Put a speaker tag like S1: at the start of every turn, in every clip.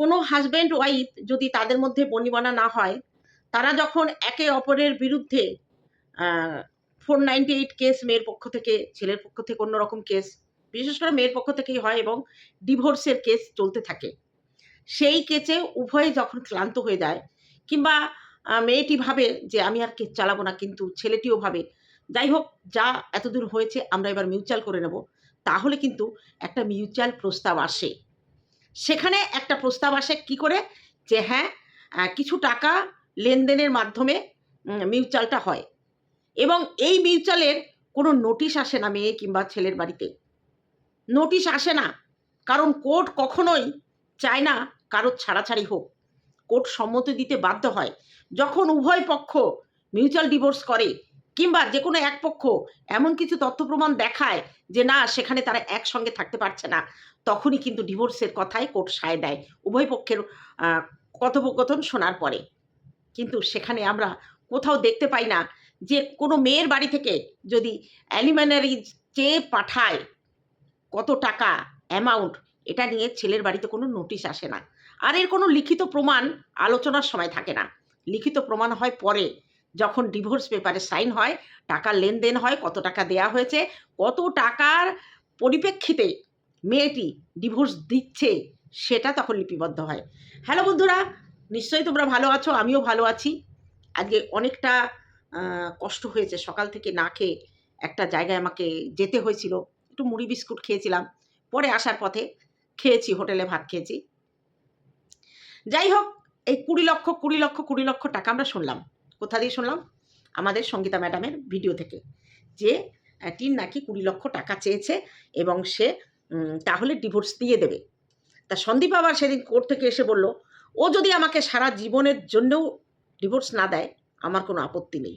S1: কোনো husband wife যদি তাদের মধ্যে বনিবনা না হয়, তারা যখন একে অপরের বিরুদ্ধে ফোর নাইনটি এইট কেস মেয়ের পক্ষ থেকে, ছেলের পক্ষ থেকে অন্যরকম কেস বিশেষ করে মেয়ের পক্ষ থেকেই হয় এবং ডিভোর্সের কেস চলতে থাকে। সেই কেসে উভয়ে যখন ক্লান্ত হয়ে যায়, কিংবা মেয়েটি ভাবে যে আমি আর কেস চালাবো না, কিন্তু ছেলেটিও ভাবে, যাই হোক, যা এতদূর হয়েছে, আমরা এবার মিউচুয়াল করে নেব, তাহলে কিন্তু একটা মিউচুয়াল প্রস্তাব আসে। সেখানে একটা প্রস্তাব আসে কি করে? যে হ্যাঁ কিছু টাকা লেনদেনের মাধ্যমে মিউচুয়ালটা হয়। এবং এই মিউচুয়ালের কোনো নোটিশ আসে না মেয়ে কিংবা ছেলের বাড়িতে। নোটিশ আসে না। কারণ কোর্ট কখনোই চায় না কারোর ছাড়াছাড়ি হোক। কোর্ট সম্মতি দিতে বাধ্য হয়। যখন উভয় পক্ষ মিউচুয়াল ডিভোর্স করে কিংবা যে কোনো এক পক্ষ এমন কিছু তথ্য প্রমাণ দেখায় যে না, সেখানে তারা একসঙ্গে থাকতে পারছে না, তখনই কিন্তু ডিভোর্সের কথাই কোর্ট সায় দেয়। উভয় পক্ষের কথোপকথন শোনার পরে। কিন্তু সেখানে আমরা কোথাও দেখতে পাই না যে কোনো মেয়ের বাড়ি থেকে যদি অ্যালিমেনারি চেয়ে পাঠায় কত টাকা, অ্যামাউন্ট, এটা নিয়ে ছেলের বাড়িতে কোনো নোটিশ আসে না। আর এর কোনো লিখিত প্রমাণ আলোচনার সময় থাকে না। লিখিত প্রমাণ হয় পরে। যখন ডিভোর্স পেপারে সাইন হয়, টাকার লেনদেন হয়, কত টাকা দেয়া হয়েছে, কত টাকার পরিপ্রেক্ষিতে মেয়েটি ডিভোর্স দিচ্ছে, সেটা তখন লিপিবদ্ধ হয়। হ্যালো বন্ধুরা, নিশ্চয়ই তোমরা ভালো আছো, আমিও ভালো আছি। আজকে অনেকটা কষ্ট হয়েছে, সকাল থেকে না খেয়ে একটা জায়গায় আমাকে যেতে হয়েছিল। একটু মুড়ি বিস্কুট খেয়েছিলাম, পরে আসার পথে খেয়েছি, হোটেলে ভাত খেয়েছি। যাই হোক, এই কুড়ি লক্ষ কুড়ি লক্ষ কুড়ি লক্ষ টাকা আমরা শুনলাম। কোথা দিয়ে শুনলাম? আমাদের সঙ্গীতা ম্যাডামের ভিডিও থেকে। যে টিন নাকি কুড়ি লক্ষ টাকা চেয়েছে এবং সে তাহলে ডিভোর্স দিয়ে দেবে। তা সন্দীপ আবার সেদিন কোর্ট থেকে এসে বলল, ও যদি আমাকে সারা জীবনের জন্যও ডিভোর্স না দেয়, আমার কোনো আপত্তি নেই।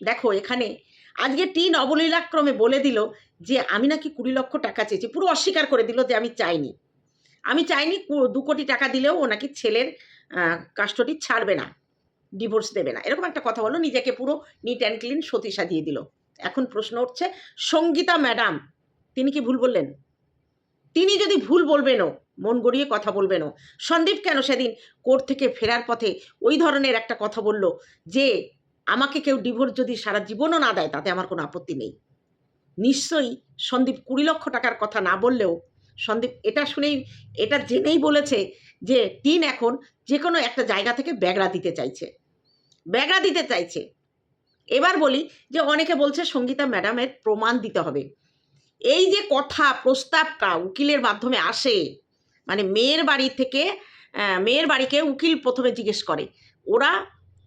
S1: দেখো, এখানে আজকে টিন অবলীলাক্রমে বলে দিল যে, আমি নাকি কুড়ি লক্ষ টাকা চেয়েছি। পুরো অস্বীকার করে দিল যে, আমি চাইনি। আমি চাইনি দু কোটি টাকা দিলেও ও নাকি ছেলের কাষ্টটি ছাড়বে না। ডিভোর্স দেবে না। এরকম একটা কথা বলো নিজেকে পুরো নিট অ্যান্ড ক্লিন সতী সাজিয়ে দিল। এখন প্রশ্ন উঠছে, সঙ্গীতা ম্যাডাম, তিনি কি ভুল বললেন? তিনি যদি ভুল বলবেনও, মন গড়িয়ে কথা বলবেনও, সন্দীপ কেন সেদিন কোর্ট থেকে ফেরার পথে ওই ধরনের একটা কথা বলল যে, আমাকে কেউ ডিভোর্স যদি সারা জীবনও না দেয়, তাতে আমার কোনো আপত্তি নেই। নিশ্চয়ই সন্দীপ কুড়ি লক্ষ টাকার কথা না বললেও, সন্দীপ এটা শুনেই, এটা জেনেই বলেছে যে, টিন এখন যে কোনো একটা জায়গা থেকে ব্যাগড়া দিতে চাইছে। ব্যাগরা দিতে চাইছে। এবার বলি যে অনেকে বলছে, সঙ্গীতা ম্যাডামের প্রমাণ দিতে হবে। এই যে কথা, প্রস্তাবটা উকিলের মাধ্যমে আসে মানে মেয়ের বাড়ি থেকে মেয়ের বাড়িকে উকিল প্রথমে জিজ্ঞেস করে, ওরা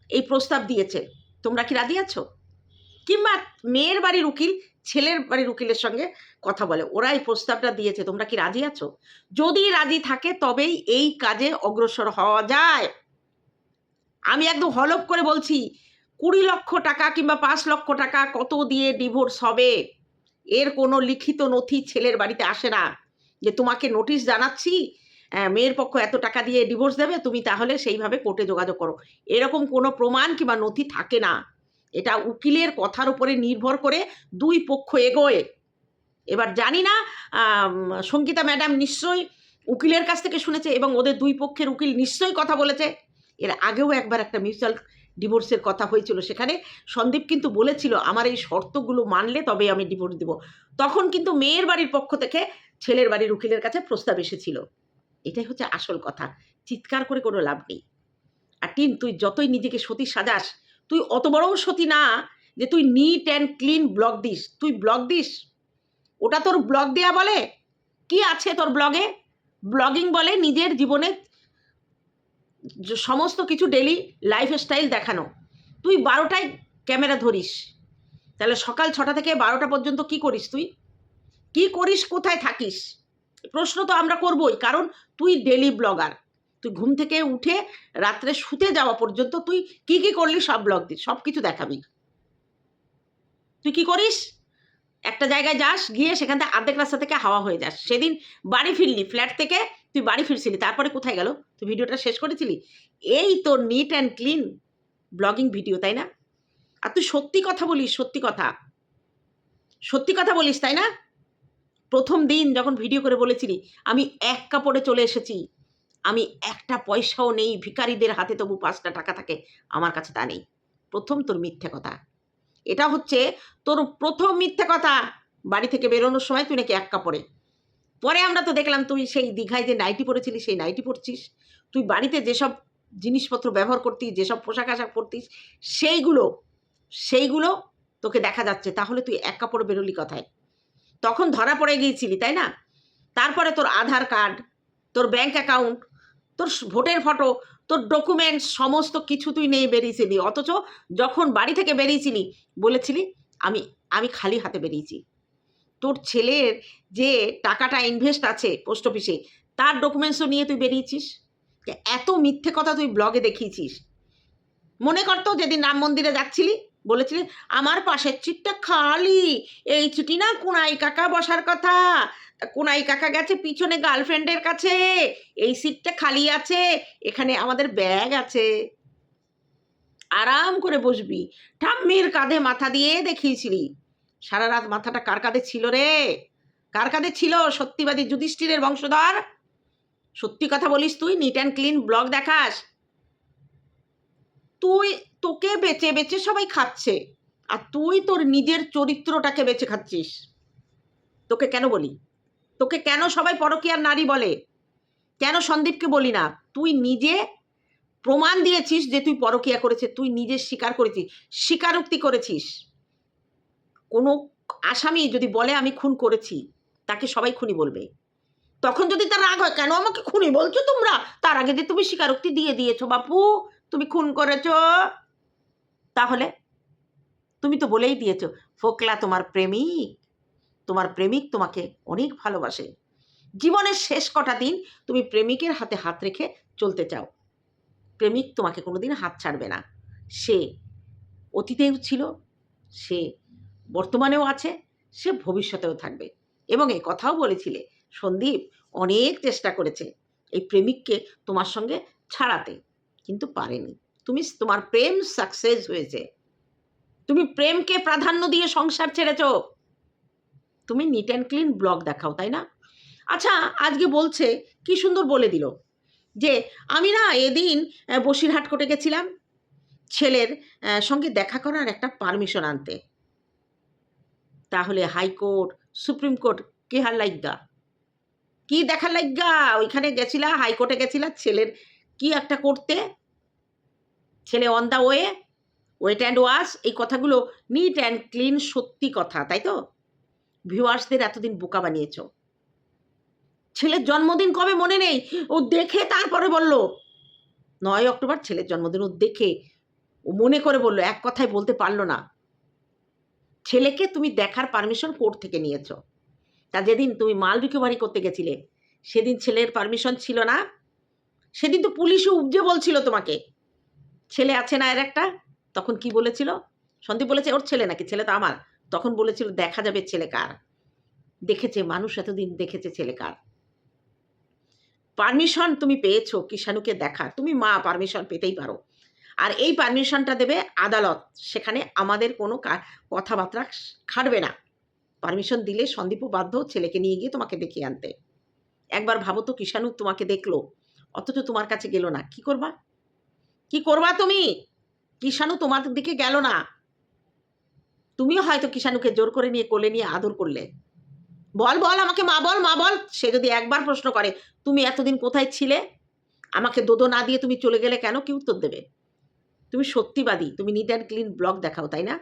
S1: এই প্রস্তাব দিয়েছে, তোমরা কি রাজি আছো? কিংবা মেয়ের বাড়ির উকিল ছেলের বাড়ির উকিলের সঙ্গে কথা বলে, ওরা এই প্রস্তাবটা দিয়েছে, তোমরা কি রাজি আছো? যদি রাজি থাকে, তবেই এই কাজে অগ্রসর হওয়া যায়। আমি একদম হলপ করে বলছি, কুড়ি লক্ষ টাকা কিংবা পাঁচ লক্ষ টাকা কত দিয়ে ডিভোর্স হবে? এর কোনো লিখিত নথি ছেলের বাড়িতে আসে না। যে তোমাকে নোটিশ জানাচ্ছি মেয়ের পক্ষ এত টাকা দিয়ে ডিভোর্স দেবে, তুমি তাহলে সেইভাবে কোর্টে যোগাযোগ করো। এরকম কোনো প্রমাণ কিংবা নথি থাকে না। এটা উকিলের কথার উপরে নির্ভর করে দুই পক্ষ এগোয়। এবার জানি না সঙ্গীতা ম্যাডাম নিশ্চয়ই উকিলের কাছ থেকে শুনেছে এবং ওদের দুই পক্ষের উকিল নিশ্চয়ই কথা বলেছে। এর আগেও একবার একটা মিউচুয়াল ডিভোর্সের কথা হয়েছিল সেখানে। সন্দীপ কিন্তু বলেছিল, আমার এই শর্তগুলো মানলে তবে আমি ডিভোর্স দেব। তখন কিন্তু মেয়ের বাড়ির পক্ষ থেকে ছেলের বাড়ির উকিলের কাছে প্রস্তাব এসেছিল। এটাই হচ্ছে আসল কথা। চিৎকার করে কোনো লাভ নেই। আর টিন, তুই যতই নিজেকে সতী সাজাস, তুই অত বড়ও সতী না যে তুই neat and clean blog this. তুই ব্লগ দিস? ওটা তোর ব্লগ দেয়া বলে? কি আছে তোর ব্লগে ব্লগিং বলে নিজের জীবনে সমস্ত কিছু ডেলি লাইফস্টাইল দেখানো। তুই বারোটায় ক্যামেরা ধরিস। তাহলে সকাল ছটা থেকে বারোটা পর্যন্ত কি করিস তুই? কি করিস, কোথায় থাকিস? প্রশ্ন তো আমরা করবই, কারণ তুই ডেলি ব্লগার তুই ঘুম থেকে উঠে রাত্রে শুতে যাওয়া পর্যন্ত তুই কি কি করলি, সব ব্লগ দিস, সব কিছু দেখাবি। তুই কি করিস? একটা জায়গায় যাস, গিয়ে সেখান থেকে আর্ধেক রাস্তা থেকে হাওয়া হয়ে যাস। সেদিন বাড়ি ফিরলি ফ্ল্যাট থেকে তুই বাড়ি ফিরছিলি, তারপরে কোথায় গেল? তুই ভিডিওটা শেষ করেছিলি? এই তোর neat and clean blogging video তাই না? আর তুই সত্যি কথা বলিস, সত্যি কথা। সত্যি কথা বলিস, তাই না? প্রথম দিন যখন ভিডিও করে বলেছিলি, আমি এক কাপড়ে চলে এসেছি। আমি একটা পয়সাও নেই, ভিখারিদের হাতে তবু পাঁচটা টাকা থাকে, আমার কাছে তা নেই। প্রথম তোর মিথ্যে কথা। এটা হচ্ছে তোর প্রথম মিথ্যে কথা। বাড়ি থেকে বেরোনোর সময় তুই নাকি এক কাপড়ে। পরে আমরা তো দেখলাম তুই সেই দীঘায় যে নাইটি পরেছিলি সেই নাইটি পরছিস তুই বাড়িতে যেসব জিনিসপত্র ব্যবহার করতিস, যেসব পোশাক আশাক পরতিস, সেইগুলো সেইগুলো তোকে দেখা যাচ্ছে। তাহলে তুই এক কাপড় বেরোলি কথায়? তখন ধরা পড়ে গিয়েছিলি, তাই না? তারপরে তোর আধার কার্ড, তোর ব্যাংক অ্যাকাউন্ট তোর ভোটের ফটো তোর ডকুমেন্টস সমস্ত কিছু তুই নিয়ে বেরিয়েছিলি। অথচ যখন বাড়ি থেকে বেরিয়েছিলি, বলেছিলি, আমি আমি খালি হাতে বেরিয়েছি। তোর ছেলের যে টাকাটা ইনভেস্ট আছে পোস্ট অফিসে তার ডকুমেন্টসও নিয়ে তুই বেরিয়েছিস? এত মিথ্যে কথা তুই ব্লগে দেখিয়েছিস। মনে করতো যেদিন রাম মন্দিরে যাচ্ছিলি, বলেছিলি, আমার পাশের চিটটা খালি, এই চিঠি না কুনাই কাকা বসার কথা। কুনাই কাকা গেছে পিছনে গার্লফ্রেন্ডের কাছে, এই সিটটা খালি আছে, এখানে আমাদের ব্যাগ আছে। আরাম করে বসবি। ঠাম্মির কাঁধে মাথা দিয়ে দেখিয়েছিলি। সারা রাত মাথাটা কার কাঁধে ছিল রে? কার কাঁধে ছিল? সত্যিবাদী যুধিষ্ঠিরের বংশধর? সত্যি কথা বলিস তুই নিট অ্যান্ড ক্লিন ব্লগ দেখাস। তুই তোকে বেচে বেচে সবাই খাচ্ছে, আর তুই তোর নিজের চরিত্রটাকে বেঁচে খাচ্ছিস। তোকে কেন বলি? তোকে কেন সবাই পরকীয়ার নারী বলে? কেন সন্দীপকে বলি না? তুই নিজে প্রমাণ দিয়েছিস যে তুই পরকীয়া করেছে, তুই নিজে স্বীকার করেছিস, স্বীকারোক্তি করেছিস। কোনো আসামি যদি বলে, আমি খুন করেছি তাকে সবাই খুনি বলবে। তখন যদি তার রাগ হয়, কেন আমাকে খুনি বলছো তোমরা? তার আগে যে তুমি স্বীকারোক্তি দিয়ে দিয়েছ, বাপু, তুমি খুন করেছ তাহলে তুমি তো বলেই দিয়েছ, ফোকলা তোমার প্রেমিক তোমার প্রেমিক তোমাকে অনেক ভালোবাসে। জীবনের শেষ কটা দিন তুমি প্রেমিকের হাতে হাত রেখে চলতে চাও। প্রেমিক তোমাকে কোনোদিন হাত ছাড়বে না। সে অতীতেও ছিল, সে বর্তমানেও আছে, সে ভবিষ্যতেও থাকবে। এবং এই কথাও বলেছিলে, সন্দীপ অনেক চেষ্টা করেছে এই প্রেমিককে তোমার সঙ্গে ছাড়াতে, কিন্তু পারেনি। তুমি তোমার প্রেম সাকসেস হয়েছে। তুমি প্রেমকে প্রাধান্য দিয়ে সংসার ছেড়েছ। তুমি নিট অ্যান্ড ক্লিন ব্লগ দেখাও, তাই না? আচ্ছা আজকে বলছে, কি সুন্দর বলে দিল? যে, আমি না এদিন বসিরহাট কোর্টে গেছিলাম। ছেলের সঙ্গে দেখা করার একটা পারমিশন আনতে। তাহলে হাইকোর্ট সুপ্রিম কোর্ট, কে হার লাইগা? কি দেখার লাইগা? ওইখানে গেছিলা হাইকোর্টে গেছিলা, ছেলের কি একটা করতে? ছেলে on the way wait and wash এই কথাগুলো নিট অ্যান্ড ক্লিন সত্যি কথা, তাই তো? ভিউয়ার্সদের এতদিন বোকা বানিয়েছ। ছেলের জন্মদিন কবে মনে নেই? ও দেখে তারপরে বলল। নয় অক্টোবর, ছেলের জন্মদিন, ও দেখে, ও মনে করে বলল, এক কথায় বলতে পারল না। ছেলেকে তুমি দেখার পারমিশন কোর্ট থেকে নিয়েছো। তা যেদিন তুমি মাল রিকভারি করতে গেছিলে, সেদিন ছেলের পারমিশন ছিল না। সেদিন তো পুলিশও উপজে বলছিল তোমাকে। ছেলে আছে না এর একটা? তখন কি বলেছিল? সন্দীপ বলেছে, ওর ছেলে নাকি? ছেলে তো আমার। তখন বলেছিল, দেখা যাবে ছেলে কার? দেখেছে, মানুষ এতদিন দেখেছে ছেলে কার। পারমিশন তুমি পেয়েছ কিষাণুকে দেখা তুমি মা পারমিশন পেতেই পারো। আর এই পারমিশনটা দেবে আদালত। সেখানে আমাদের কোনো কথাবার্তা খাটবে না। পারমিশন দিলে সন্দীপও বাধ্য ছেলেকে নিয়ে গিয়ে তোমাকে দেখিয়ে আনতে। একবার ভাবো তো কিষাণু তোমাকে দেখল। অথচ তোমার কাছে গেল না। কি করবা? কি করবা তুমি? কিষাণু তোমার দিকে গেল না। তুমিও হয়তো কিষাণুকে জোর করে নিয়ে কোলে নিয়ে আদর করলে। বল বল আমাকে, মা, বল মা, বল। সে যদি একবার প্রশ্ন করে, তুমি এতদিন কোথায় ছিলে? আমাকে দোদো না দিয়ে তুমি চলে গেলে কেন? কি উত্তর দেবে? তুমি সত্যিবাদী, তুমি নিট অ্যান্ড ক্লিন ব্লগ দেখাও, তাই না?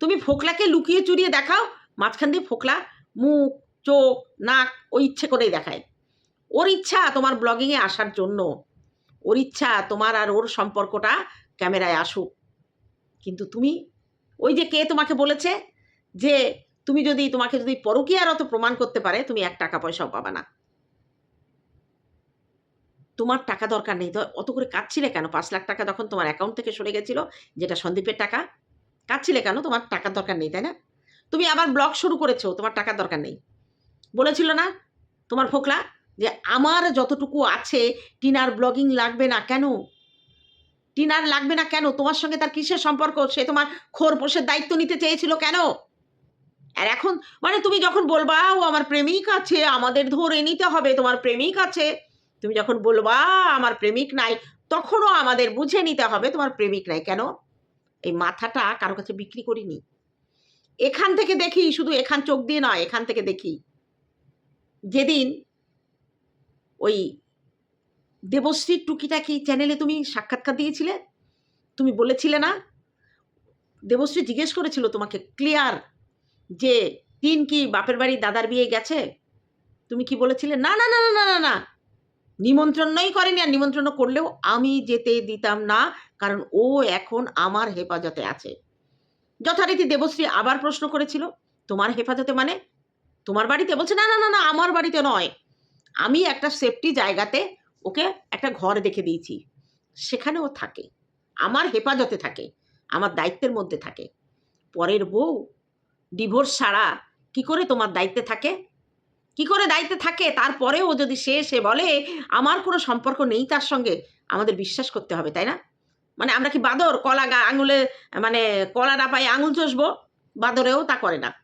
S1: তুমি ফোকলাকে লুকিয়ে চুরিয়ে দেখাও, মাঝখান দিয়ে ফোকলা মুখ, চোখ, নাক, ও ইচ্ছে করেই দেখায়। ওর ইচ্ছা তোমার ব্লগিংয়ে আসার জন্য। ওর ইচ্ছা তোমার আর ওর সম্পর্কটা ক্যামেরায় আসুক। কিন্তু তুমি, ওই যে কে তোমাকে বলেছে যে, তুমি যদি তোমাকে যদি পরকীয়ারত প্রমাণ করতে পারে, তুমি এক টাকা পয়সাও পাবা না। তোমার টাকা দরকার নেই। অত করে কাঁদছিলে কেন? পাঁচ লাখ টাকা তখন তোমার অ্যাকাউন্ট থেকে সরে গেছিল, যেটা সন্দীপের টাকা। কাঁদছিলে কেন? তোমার টাকার দরকার নেই, তাই না? তুমি আবার ব্লগ শুরু করেছ, তোমার টাকার দরকার নেই। বলেছিল না তোমার ফোকলা যে আমার যতটুকু আছে, টিনার ব্লগিং লাগবে না কেন? টিনার লাগবে না কেন? তোমার সঙ্গে তার কিসের সম্পর্ক? সে তোমার খোর পোষের দায়িত্ব নিতে চেয়েছিল কেন? আর এখন মানে তুমি যখন বলবা, ও আমার প্রেমিক আছে, আমাদের ধরে নিতে হবে, তোমার প্রেমিক আছে। তুমি যখন বলবা আমার প্রেমিক নাই, তখনও আমাদের বুঝে নিতে হবে তোমার প্রেমিক নাই। কেন? এই মাথাটা কারও কাছে বিক্রি করিনি। এখান থেকে দেখি শুধু এখান চোখ দিয়ে নয়, এখান থেকে দেখি। যেদিন ওই দেবশ্রীর টুকিটাকি চ্যানেলে তুমি সাক্ষাৎকার দিয়েছিলে, তুমি বলেছিলে না? দেবশ্রী জিজ্ঞেস করেছিল তোমাকে, ক্লিয়ার, যে তিন কি বাপের বাড়ি দাদার বিয়ে গেছে? তুমি কি বলেছিলে? না না না না না না না নিমন্ত্রণই করেনি আর নিমন্ত্রণ করলেও আমি যেতে দিতাম না, কারণ ও এখন আমার হেফাজতে আছে। যথারীতি দেবশ্রী আবার প্রশ্ন করেছিল, তোমার হেফাজতে মানে? তোমার বাড়িতে? বলছে, না না না না, আমার বাড়িতে নয়। আমি একটা সেফটি জায়গাতে ওকে একটা ঘর দেখে দিয়েছি। সেখানে ও থাকে। আমার হেফাজতে থাকে। আমার দায়িত্বের মধ্যে থাকে। পরের বউ ডিভোর্স ছাড়া কি করে তোমার দায়িত্বে থাকে? কি করে দায়িত্বে থাকে? তারপরেও যদি সে সে বলে, আমার কোনো সম্পর্ক নেই তার সঙ্গে, আমাদের বিশ্বাস করতে হবে, তাই না? মানে আমরা কি বাদর? কলা গা আঙুলে মানে কলা না পাই আঙুল চষবো? বাদরেও তা করে না।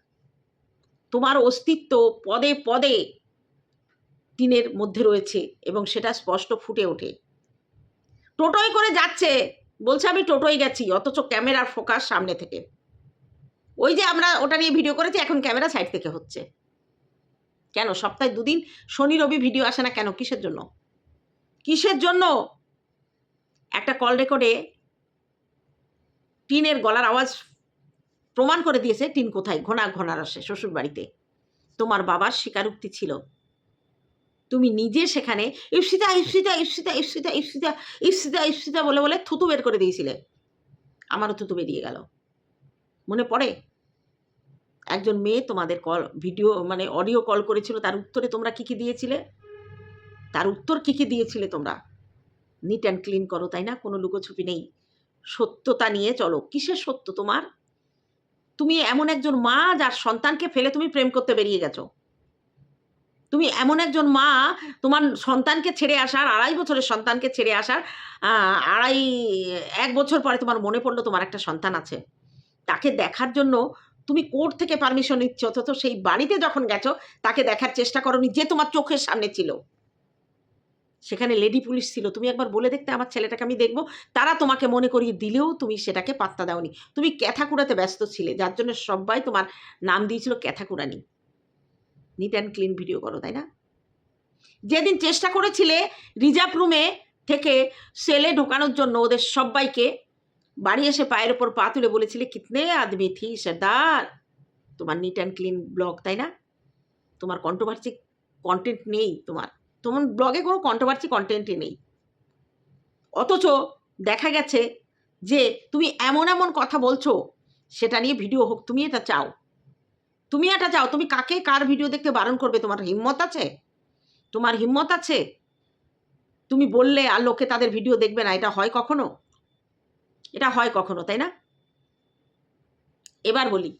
S1: তোমার অস্তিত্ব পদে পদে টিনের মধ্যে রয়েছে এবং সেটা স্পষ্ট ফুটে ওঠে। টোটোয় করে যাচ্ছে। বলছে, আমি টোটোয় গেছি, অথচ ক্যামেরার ফোকাস সামনে থেকে। ওই যে আমরা ওটা নিয়ে ভিডিও করেছি, এখন ক্যামেরা সাইড থেকে হচ্ছে। কেন? সপ্তাহে দুদিন শনি, রবি ভিডিও আসে না কেন? কিসের জন্য? কিসের জন্য? একটা কল রেকর্ডে টিনের গলার আওয়াজ প্রমাণ করে দিয়েছে, টিন কোথায়? ঘনা ঘনা রসে শ্বশুর বাড়িতে তোমার বাবার স্বীকারোক্তি ছিল। তুমি নিজে সেখানে ইপসিতা ইপসিতা ইপসিতা ইপসিতা ইপসিতা ইপসিতা ইপসিতা বলে বলে থুতু বের করে দিয়েছিলে। আমারও থুতু বেরিয়ে গেল। মনে পড়ে? একজন মেয়ে তোমাদের কল ভিডিও মানে অডিও কল করেছিল, তার উত্তরে তোমরা কি কি দিয়েছিলে? তার উত্তর কি কি দিয়েছিলে তোমরা? নিট অ্যান্ড ক্লিন করো, তাই না? কোনো লুকোছুপি নেই। সত্যতা নিয়ে চলো। কিসের সত্য তোমার? তুমি এমন একজন মা যার সন্তানকে ফেলে তুমি প্রেম করতে বেরিয়ে গেছো। তুমি এমন একজন মা, তোমার সন্তানকে ছেড়ে আসার, আড়াই বছরের সন্তানকে ছেড়ে আসার আড়াই, এক বছর পরে তোমার মনে পড়ল তোমার একটা সন্তান আছে। তাকে দেখার জন্য তুমি কোর্ট থেকে পারমিশন নিচ্ছ, অথচ সেই বাড়িতে যখন গেছো, তাকে দেখার চেষ্টা করনি যে তোমার চোখের সামনে ছিল। সেখানে লেডি পুলিশ ছিল। তুমি একবার বলে দেখতে আমার ছেলেটাকে, আমি দেখব। তারা তোমাকে মনে করিয়ে দিলেও তুমি সেটাকে পাত্তা দাওনি। তুমি ক্যাথাকুড়াতে ব্যস্ত ছিলে, যার জন্য সবাই তোমার নাম দিয়েছিল ক্যাথাকুড়ানি। নিট অ্যান্ড ক্লিন ভিডিও করো, তাই না? যেদিন চেষ্টা করেছিলে রিজার্ভ রুমে থেকে সেলে ঢোকানোর জন্য ওদের সবাইকে বাড়ি এসে পায়ের ওপর পা তুলে বলেছিলে, কিতনে আদমি থি সর্দার! তোমার নিট অ্যান্ড ক্লিন ব্লগ তাই না? তোমার কন্ট্রোভার্সি কন্টেন্ট নেই তোমার। তোমার ব্লগে কোনো কন্ট্রোভার্সি কন্টেন্টই নেই। অথচ দেখা গেছে যে তুমি এমন এমন কথা বলছো, সেটা নিয়ে ভিডিও হোক, তুমি এটা চাও। তুমি এটা চাও, তুমি কাকে কার ভিডিও দেখতে বারণ করবে? তোমার হিম্মত আছে? তোমার হিম্মত আছে? তুমি বললে আর লোকে তাদের ভিডিও দেখবে না, এটা হয় কখনো? এটা হয় কখনো, তাই না? এবার বলি।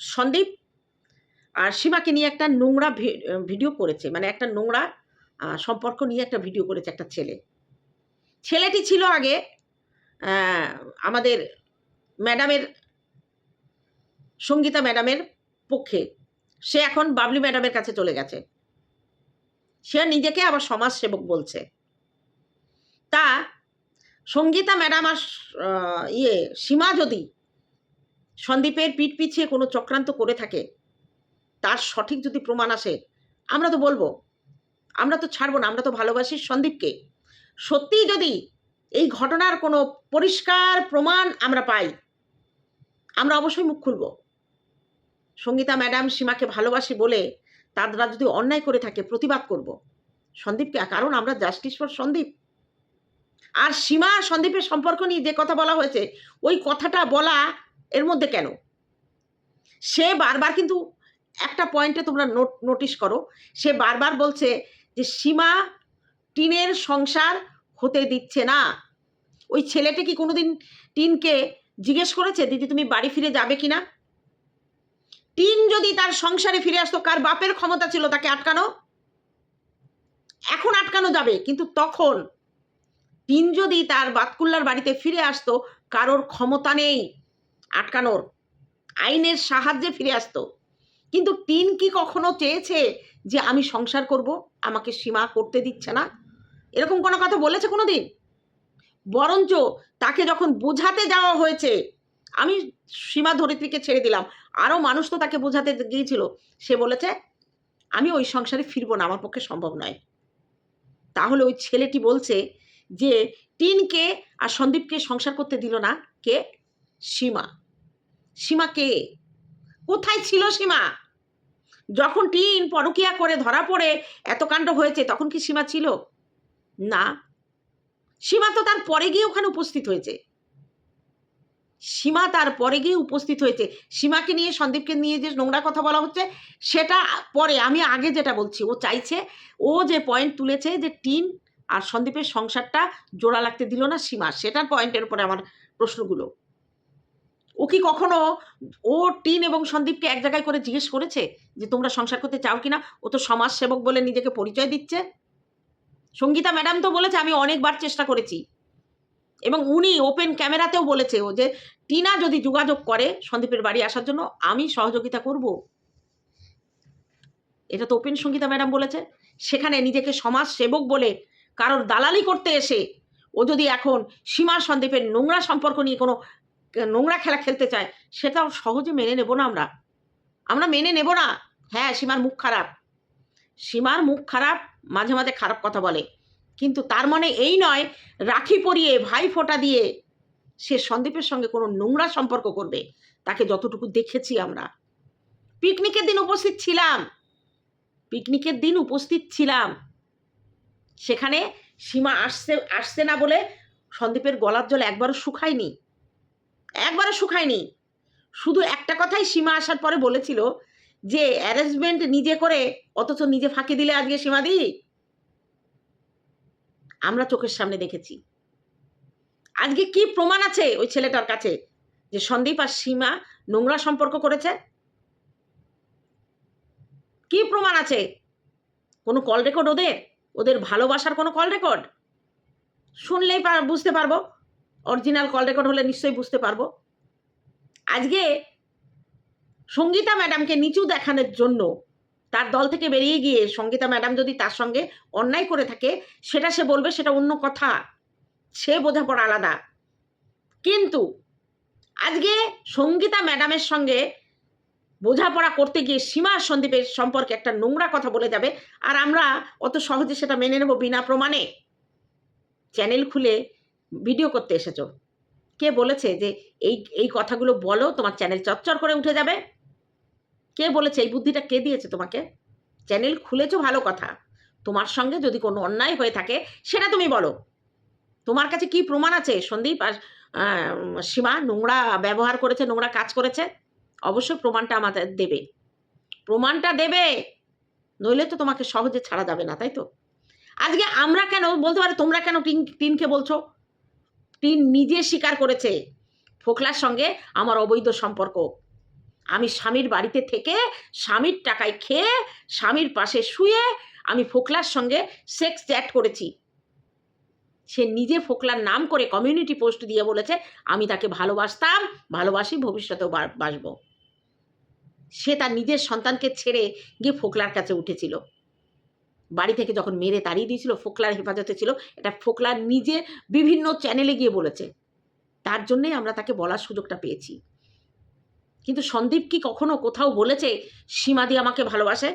S1: সন্দীপ আর সীমাকে নিয়ে একটা নোংরা ভিডিও করেছে মানে একটা নোংরা সম্পর্ক নিয়ে একটা ভিডিও করেছে একটা ছেলে। ছেলেটি ছিল আগে আমাদের ম্যাডামের, সঙ্গীতা ম্যাডামের পক্ষে। সে এখন বাবলি ম্যাডামের কাছে চলে গেছে। সে নিজেকে আবার সমাজসেবক বলছে। তা সঙ্গীতা ম্যাডাম আর ইয়ে সীমা যদি সন্দীপের পিঠ পিছিয়ে কোনো চক্রান্ত করে থাকে, তার সঠিক যদি প্রমাণ আসে, আমরা তো বলব, আমরা তো ছাড়বো না, আমরা তো ভালোবাসি সন্দীপকে। সত্যিই যদি এই ঘটনার কোনো পরিষ্কার প্রমাণ আমরা পাই, আমরা অবশ্যই মুখ খুলব। সঙ্গীতা ম্যাডাম সীমাকে ভালোবাসি বলে তারা যদি অন্যায় করে থাকে, প্রতিবাদ করব। সন্দীপকে, কারণ আমরা জাস্টিস ফর সন্দীপ। আর সীমা সন্দীপের সম্পর্ক নিয়ে যে কথা বলা হয়েছে, ওই কথাটা বলা এর মধ্যে কেন? সে বারবার কিন্তু একটা পয়েন্টে তোমরা নোট নোটিশ করো, সে বারবার বলছে যে সীমা টিনের সংসার হতে দিচ্ছে না। ওই ছেলেটা কি কোনোদিন টিনকে জিজ্ঞেস করেছে, দিদি, তুমি বাড়ি ফিরে যাবে কি না? টিন যদি তার সংসারে ফিরে আসতো, কার বাপের ক্ষমতা ছিল তাকে আটকানো? এখন আটকানো যাবে, কিন্তু তখন টিন যদি তার বাতকুল্লার বাড়িতে ফিরে আসতো, কারোর ক্ষমতা নেই আটকানোর, আইনের সাহায্যে ফিরে আসতো। কিন্তু টিন কি কখনো চেয়েছে যে আমি সংসার করব? আমাকে সীমা করতে দিচ্ছে না? এরকম কোনো কথা বলেছে কোনো দিন বরঞ্চ তাকে যখন বোঝাতে যাওয়া হয়েছে, আমি সীমা ধরিত্রীকে ছেড়ে দিলাম। আরও মানুষ তো তাকে বোঝাতে গিয়েছিল। সে বলেছে, আমি ওই সংসারে ফিরবো না, আমার পক্ষে সম্ভব নয়। তাহলে ওই ছেলেটি বলছে যে টিনকে আর সন্দীপকে সংসার করতে দিল না কে? সীমা। সীমা কে? কোথায় ছিল সীমা? যখন টিন পরকিয়া করে ধরা পড়ে, এত কাণ্ড হয়েছে, তখন কি সীমা ছিল? না। সীমা তো তার পরে গিয়ে ওখানে উপস্থিত হয়েছে। সীমা তার পরে গিয়ে উপস্থিত হয়েছে। সীমাকে নিয়ে, সন্দীপকে নিয়ে যে নোংরা কথা বলা হচ্ছে, সেটা পরে আমি আগে যেটা বলছি। ও চাইছে, ও যে পয়েন্ট তুলেছে যে টিন আর সন্দীপের সংসারটা জোড়া লাগতে দিল না সীমা। সেটার পয়েন্টের উপরে আমার প্রশ্নগুলো। ও কি কখনো ও, টিন এবং সন্দীপকে এক জায়গায় করে জিজ্ঞেস করেছে যে তোমরা সংসার করতে চাও কিনা? ও তো সমাজ সেবক বলে নিজেকে পরিচয় দিচ্ছে। সঙ্গীতা ম্যাডাম তো বলেছে, আমি অনেকবার চেষ্টা করেছি। এবং উনি ওপেন ক্যামেরাতেও বলেছে ও যে, টিনা যদি যোগাযোগ করে সন্দীপের বাড়ি আসার জন্য, আমি সহযোগিতা করব। এটা তো ওপেন সঙ্গীতা ম্যাডাম বলেছে। সেখানে নিজেকে সমাজ সেবক বলে কারোর দালালি করতে এসে ও যদি এখন সীমা সন্দীপের নোংরা সম্পর্ক নিয়ে কোনো, নোংরা খেলা খেলতে চায় সেটাও সহজে মেনে নেব না আমরা। আমরা মেনে নেব না। হ্যাঁ সীমার মুখ খারাপ। সীমার মুখ খারাপ, মাঝে মাঝে খারাপ কথা বলে। কিন্তু তার মানে এই নয়, রাখি পরিয়ে, ভাই ফোঁটা দিয়ে সে সন্দীপের সঙ্গে কোনো নোংরা সম্পর্ক করবে। তাকে যতটুকু দেখেছি আমরা। পিকনিকের দিন উপস্থিত ছিলাম। পিকনিকের দিন উপস্থিত ছিলাম। সেখানে সীমা আসছে আসছে না বলে সন্দীপের গলার জল একবারও শুকায়নি। একবারও শুকায়নি। শুধু একটা কথাই সীমা আসার পরে বলেছিল যে অ্যারেঞ্জমেন্ট নিজে করে, অথচ নিজে ফাঁকি দিলে আজকে সীমাদি আমরা চোখের সামনে দেখেছি। আজকে কি প্রমাণ আছে ওই ছেলেটার কাছে যে সন্দীপ আর সীমা নোংরা সম্পর্ক করেছে? কি প্রমাণ আছে? কোনো কল রেকর্ড ওদের? ওদের ভালোবাসার কোনো কল রেকর্ড শুনলেই বুঝতে পারব। অরিজিনাল কল রেকর্ড হলে নিশ্চয়ই বুঝতে পারব। আজকে সঙ্গীতা ম্যাডামকে নিচু দেখানোর জন্য তার দল থেকে বেরিয়ে গিয়ে সঙ্গীতা ম্যাডাম যদি তার সঙ্গে অন্যায় করে থাকে, সেটা সে বলবে, সেটা অন্য কথা। সে বোঝাপড়া আলাদা। কিন্তু আজকে সঙ্গীতা ম্যাডামের সঙ্গে বোঝাপড়া করতে গিয়ে সীমা সন্দীপের সম্পর্কে একটা নোংরা কথা বলে যাবে, আর আমরা অত সহজে সেটা মেনে নেব বিনা প্রমাণে। চ্যানেল খুলে ভিডিও করতে এসেছ। কে বলেছে যে এই এই কথাগুলো বলো, তোমার চ্যানেল চচ্চর করে উঠে যাবে? কে বলেছে, এই বুদ্ধিটা কে দিয়েছে তোমাকে? চ্যানেল খুলেছো ভালো কথা। তোমার সঙ্গে যদি কোনো অন্যায় হয়ে থাকে, সেটা তুমি বলো। তোমার কাছে কি প্রমাণ আছে সন্দীপ? আর সীমা নোংরা ব্যবহার করেছে, নোংরা কাজ করেছে? অবশ্যই প্রমাণটা আমাদের দেবে। প্রমাণটা দেবে, নইলে তো তোমাকে সহজে ছাড়া যাবে না, তাই তো? আজকে আমরা কেন, বলতে পারে তোমরা কেন টিন টিনকে বলছো? টিন নিজে স্বীকার করেছে ফোকলার সঙ্গে আমার অবৈধ সম্পর্ক। আমি স্বামীর বাড়িতে থেকে স্বামীর টাকায় খেয়ে স্বামীর পাশে শুয়ে আমি ফোকলার সঙ্গে সেক্স চ্যাট করেছি। সে নিজে ফোকলার নাম করে কমিউনিটি পোস্ট দিয়ে বলেছে, আমি তাকে ভালোবাসতাম, ভালোবাসি, ভবিষ্যতেও বাসবো। সে তার নিজের সন্তানকে ছেড়ে গিয়ে ফোকলার কাছে উঠেছিল। বাড়ি থেকে যখন মেরে তাড়িয়ে দিয়েছিল, ফোকলার হেফাজতে ছিল, এটা ফোকলার নিজে বিভিন্ন চ্যানেলে গিয়ে বলেছে। তার জন্যই আমরা তাকে বলার সুযোগটা পেয়েছি। কিন্তু সন্দীপ কি কখনো কোথাও বলেছে, সীমাদি আমাকে ভালোবাসে?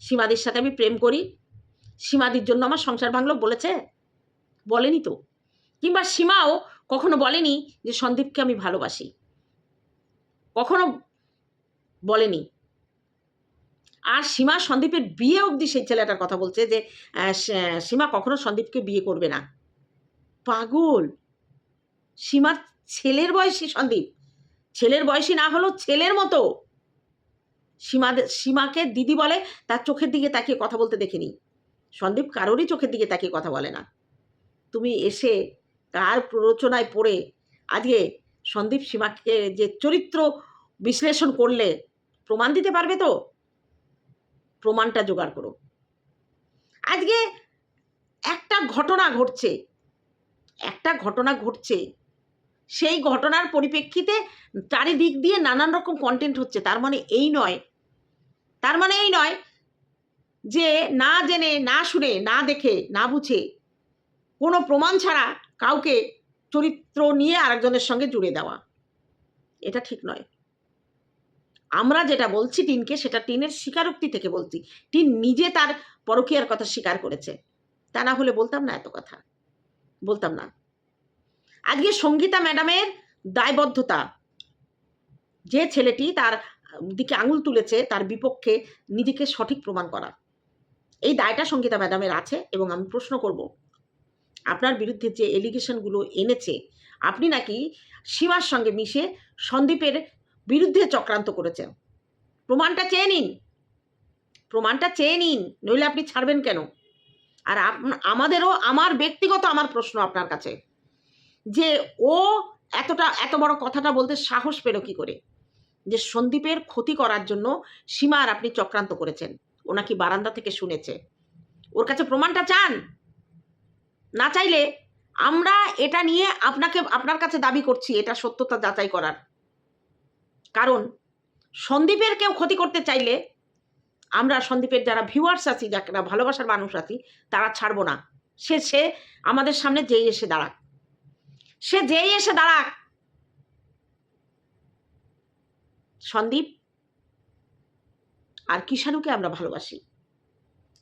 S1: সীমাদির সাথে আমি প্রেম করি? সীমাদির জন্য আমার সংসার ভাঙলো বলেছে? বলেনি তো। কিংবা সীমাও কখনো বলেনি যে সন্দীপকে আমি ভালোবাসি? কখনো বলেনি। আর সীমা সন্দীপের বিয়ে অবধি সেই ছেলেটার কথা বলছে যে সীমা কখনো সন্দীপকে বিয়ে করবে না। পাগল। সীমার ছেলের বয়সী সন্দীপ। ছেলের বয়সী না হলেও ছেলের মতো। সীমা সীমাকে দিদি বলে, তার চোখের দিকে তাকিয়ে কথা বলতে দেখিনি। সন্দীপ কারোরই চোখের দিকে তাকিয়ে কথা বলে না। তুমি এসে তার প্ররোচনায় পড়ে, আজকে সন্দীপ সীমাকে যে চরিত্র বিশ্লেষণ করলে প্রমাণ দিতে পারবে তো? প্রমাণটা জোগাড় করো। আজকে একটা ঘটনা ঘটছে। একটা ঘটনা ঘটছে। সেই ঘটনার পরিপ্রেক্ষিতে চারিদিক দিয়ে নানান রকম কন্টেন্ট হচ্ছে। তার মানে এই নয়। তার মানে এই নয় যে না জেনে, না শুনে, না দেখে, না বুঝে কোনো প্রমাণ ছাড়া কাউকে চরিত্র নিয়ে আরেকজনের সঙ্গে জুড়ে দেওয়া। এটা ঠিক নয়। আমরা যেটা বলছি টিনকে, সেটা টিনের স্বীকারোক্তি থেকে বলছি। টিন নিজে তার পরকীয়ার কথা স্বীকার করেছে। তা না হলে বলতাম না এত কথা। বলতাম না। আজকে সঙ্গীতা ম্যাডামের দায়বদ্ধতা। যে ছেলেটি তার দিকে আঙুল তুলেছে, তার বিপক্ষে নিজেকে সঠিক প্রমাণ করা। এই দায়টা সঙ্গীতা ম্যাডামের আছে এবং আমি প্রশ্ন করব, আপনার বিরুদ্ধে যে এলিগেশনগুলো এনেছে, আপনি নাকি সীমার সঙ্গে মিশে সন্দীপের বিরুদ্ধে চক্রান্ত করেছেন। প্রমাণটা চেয়ে নিন। প্রমাণটা চেয়ে নিন, নইলে আপনি ছাড়বেন কেন? আর আমাদেরও, আমার ব্যক্তিগত আমার প্রশ্ন আপনার কাছে। যে ও এতটা, এত বড় কথাটা বলতে সাহস পেল কি করে? যে সন্দীপের ক্ষতি করার জন্য সীমার আপনি চক্রান্ত করেছেন। ও নাকি বারান্দা থেকে শুনেছে। ওর কাছে প্রমাণটা চান? না চাইলে আমরা এটা নিয়ে আপনাকে, আপনার কাছে দাবি করছি, এটা সত্যতা যাচাই করার। কারণ সন্দীপের কেউ ক্ষতি করতে চাইলে আমরা সন্দীপের যারা ভিউয়ার্স আছি, যারা ভালোবাসার মানুষ আছি, তারা ছাড়বো না। সে সে আমাদের সামনে যেই এসে দাঁড়াক। সে যেই এসে দাঁড়াক, সন্দীপ আর কিষাণুকে আমরা ভালোবাসি।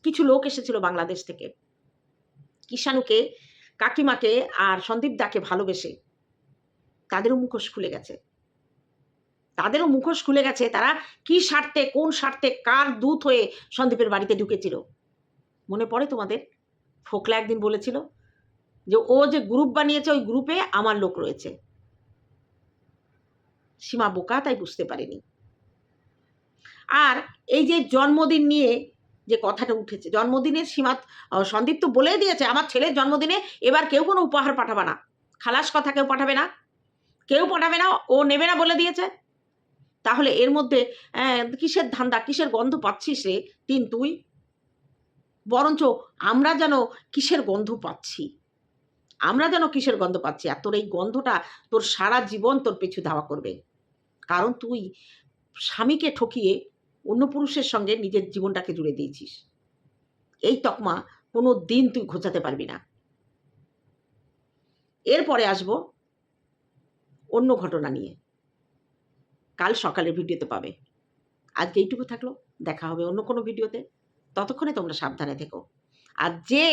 S1: কিছু লোক এসেছিল বাংলাদেশ থেকে। কিষাণুকে, কাকিমাকে আর সন্দীপ দাকে ভালোবেসে তাদেরও মুখোশ খুলে গেছে। তাদেরও মুখোশ খুলে গেছে। তারা কি স্বার্থে, কোন স্বার্থে কার দূত হয়ে সন্দীপের বাড়িতে ঢুকেছিল? মনে পড়ে তোমাদের? ফোকলা একদিন বলেছিল যে, ও যে গ্রুপ বানিয়েছে, ওই গ্রুপে আমার লোক রয়েছে। সীমা বোকা, তাই বুঝতে পারেনি। আর এই যে জন্মদিন নিয়ে যে কথাটা উঠেছে জন্মদিনের সীমা সন্দীপ তো বলেই দিয়েছে, আমার ছেলের জন্মদিনে এবার কেউ কোনো উপহার পাঠাবে না। খালাস কথা কেউ পাঠাবে না। কেউ পাঠাবে না, ও নেবে না বলে দিয়েছে। তাহলে এর মধ্যে কিসের ধান্দা, কিসের গন্ধ পাচ্ছিস রে? তিন তুই। বরঞ্চ আমরা যেন কিসের গন্ধ পাচ্ছি? আমরা যেন কিসের গন্ধ পাচ্ছি? আর তোর এই গন্ধটা তোর সারা জীবন তোর পিছু ধাওয়া করবে। কারণ তুই স্বামীকে ঠকিয়ে অন্য পুরুষের সঙ্গে নিজের জীবনটাকে জুড়ে দিয়েছিস। এই তকমা কোনো দিন তুই ঘোচাতে পারবি না। এরপরে আসব অন্য ঘটনা নিয়ে। কাল সকালের ভিডিওতে পাবে। আজকে এইটুকু থাকল, দেখা হবে অন্য কোনো ভিডিওতে ততক্ষণে তোমরা সাবধানে থেকো। আর যে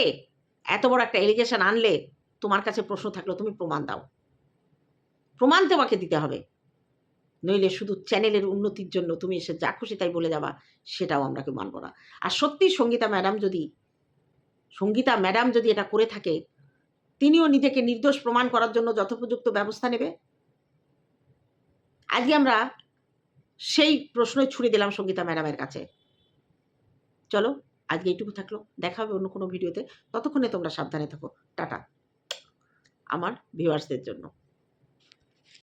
S1: এত বড় একটা এলিগেশন আনলে, তোমার কাছে প্রশ্ন থাকল, তুমি প্রমাণ দাও। প্রমাণ তোমাকে দিতে হবে। নইলে শুধু চ্যানেলের উন্নতির জন্য তুমি এসে যা খুশি তাই বলে যাবা, সেটাও আমরা কেউ মানব না। আর সত্যি সঙ্গীতা ম্যাডাম যদি, সঙ্গীতা ম্যাডাম যদি এটা করে থাকে, তিনিও নিজেকে নির্দোষ প্রমাণ করার জন্য যথোপযুক্ত ব্যবস্থা নেবে। আজকে আমরা সেই প্রশ্ন ছুড়ে দিলাম সঙ্গীতা ম্যাডামের কাছে। চলো, আজকে এইটুকু থাকল। দেখা হবে অন্য কোনো ভিডিওতে। ততক্ষণে তোমরা সাবধানে থাকো। টাটা। আমার ভিউয়ার্সদের জন্য।